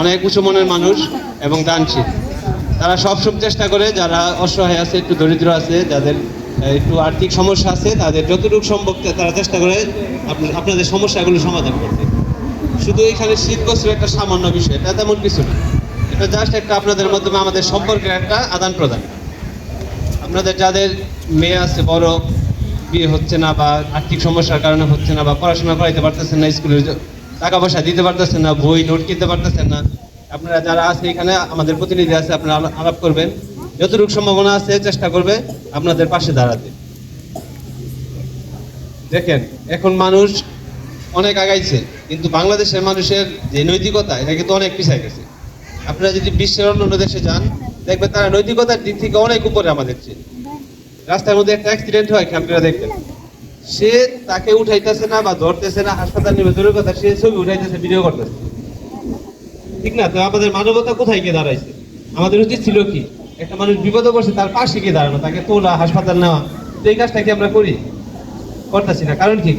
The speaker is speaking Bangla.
অনেক উঁচু মনের মানুষ এবং দানশীল। তারা সব সব চেষ্টা করে, যারা অসহায় আছে, একটু দরিদ্র আছে, যাদের একটু আর্থিক সমস্যা আছে, তাদের যতটুকু সম্ভব তারা চেষ্টা করে আপনাদের সমস্যাগুলো সমাধান করতে। শুধু এখানে শীত বস্ত্র একটা সামান্য বিষয়, এটা তেমন কিছু না। এটা জাস্ট একটা আপনাদের মাধ্যমে আমাদের সম্পর্কের একটা আদান প্রদান। আপনাদের যাদের মেয়ে আছে, বড়, বিয়ে হচ্ছে না বা আর্থিক সমস্যার কারণে হচ্ছে না বা পড়াশোনা করাইতে পারতেছেন না স্কুলে টাকা পয়সা দিতে পারতেছেন না, বই, নোট কিনতে পারতেছেন না। আপনারা যারা আছে এখানে, আমাদের প্রতিনিধি আছে, আপনারা আলা- আলাপ করবেন। যতটুকু সম্ভাবনা আছে, চেষ্টা করবে আপনাদের পাশে দাঁড়াতে। দেখেন, এখন মানুষ অনেক আগাইছে, কিন্তু বাংলাদেশের মানুষের যে নৈতিকতা, এটা কিন্তু অনেক পিছায় গেছে। আপনারা যদি বিশ্বের অন্য অন্য দেশে যান, দেখবেন তারা নৈতিকতার দিক থেকে অনেক উপরে আমাদের চেয়ে। রাস্তার মধ্যে একটা অ্যাক্সিডেন্ট হয় করে দেখবেন। সে তাকে উঠাইতেছে না বা ধরতেছে না, হাসপাতাল নিবে দূরের কথা, সে ছবি উঠাইতেছে ভিডিও করতেছে। ঠিক না? তো আমাদের মানবতা কোথায় গিয়ে দাঁড়াইছে? আমাদের উচিত ছিল কি? একটা মানুষ বিপদে পড়ছে, তার পাশে গিয়ে দাঁড়ানো, তাকে তোলা, হাসপাতাল নেওয়া। তো এই কাজটা কি আমরা করি? করতেছি না। কারণ কি?